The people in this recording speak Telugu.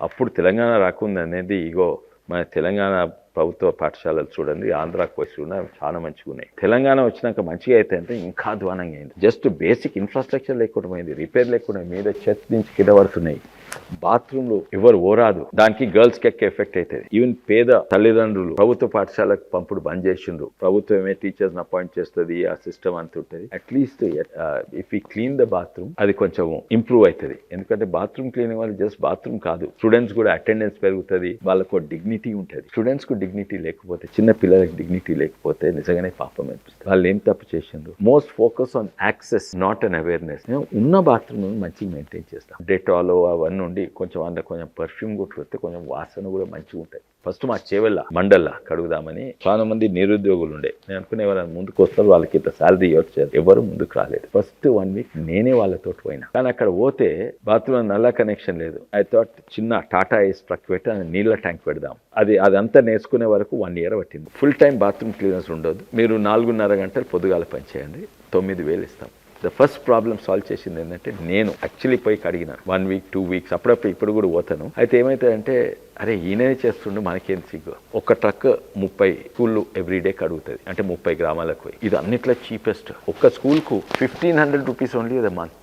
అప్పుడు తెలంగాణ రాకుండా అనేది ఇగో మన తెలంగాణ ప్రభుత్వ పాఠశాలలు చూడండి ఆంధ్రాకు వచ్చి కూడా చాలా మంచిగా ఉన్నాయి తెలంగాణ వచ్చినాక మంచిగా అయితే అంటే ఇంకా అధ్వానంగా అయింది. జస్ట్ బేసిక్ ఇన్ఫ్రాస్ట్రక్చర్ లేకుండా పోయింది రిపేర్ లేకుండా మీద చెత్త నుంచి కింద పడుతున్నాయి. బాత్రూంలో ఎవరు ఓరాదు. దానికి గర్ల్స్కి ఎక్క ఎఫెక్ట్ అవుతుంది ఈవెన్ పేద తల్లిదండ్రులు ప్రభుత్వ పాఠశాలకు పంపుడు బంద్ చేసిండ్రు. ప్రభుత్వమే టీచర్స్ అపాయింట్ చేస్తుంది ఆ సిస్టమ్ అంత ఉంటుంది. అట్లీస్ట్ ఇఫ్ ఈ క్లీన్ ద బాత్రూమ్ అది కొంచెం ఇంప్రూవ్ అవుతుంది ఎందుకంటే బాత్రూమ్ క్లీనింగ్ వాళ్ళు జస్ట్ బాత్రూమ్ కాదు. స్టూడెంట్స్ కూడా అటెండెన్స్ పెరుగుతుంది వాళ్ళకు డిగ్నిటీ ఉంటుంది. స్టూడెంట్స్కు డిగ్నిటీ లేకపోతే చిన్న పిల్లలకు డిగ్నిటీ లేకపోతే నిజంగానే పాపం అనిపిస్తుంది. వాళ్ళు ఏం తప్పు చేసిండ్రు? Most focus on access not on awareness ఉన్న బాత్రూమ్ మంచిగా మెయింటైన్ చేస్తాం. డెటాలో అవన్నీ ఉండి కొంచెం అందులో కొంచెం పర్ఫ్యూమ్ కొట్టుకొస్తే కొంచెం వాసన కూడా మంచిగా ఉంటాయి ఫస్ట్ మా చేవెళ్ళ మండల్లా కడుగుదామని చాలా మంది నిరుద్యోగులు ఉండే. నేను అనుకునే వాళ్ళని ముందుకు వస్తారు వాళ్ళకి ఇంత శాలరీ ఇవ్వచ్చు ఎవరు ముందుకు రాలేదు. ఫస్ట్ వన్ వీక్ నేనే వాళ్ళతో పోయినా. కానీ అక్కడ పోతే బాత్రూమ్ నల్ల కనెక్షన్ లేదు. ఐ థాట్ చిన్న టాటా ఏస్ ట్రక్ పెట్టి అది నీళ్ళ ట్యాంక్ పెడదాం. అది అదంతా నేర్చుకునే వరకు వన్ ఇయర్ పట్టింది. ఫుల్ టైం బాత్రూమ్ క్లీనర్స్ ఉండదు. మీరు నాలుగున్నర గంటలు పొద్దుగాల పని చేయండి. తొమ్మిది వేలు ఇస్తాం. ద ఫస్ట్ ప్రాబ్లమ్ సాల్వ్ చేసింది ఏంటంటే నేను యాక్చువల్లీ పోయి అడిగిన వన్ వీక్ టూ వీక్స్ అప్పుడప్పుడు ఇప్పుడు కూడా పోతాను. అయితే ఏమవుతుందంటే అరే ఈయన చేస్తుండే మనకేం సిగ్గు? ఒక ట్రక్ ముప్పై స్కూళ్ళు ఎవ్రీడే కడుగుతుంది. అంటే ముప్పై గ్రామాలకు ఇది అన్నిట్లో చీపెస్ట్ ఒక్క స్కూల్కు fifteen hundred rupees only the month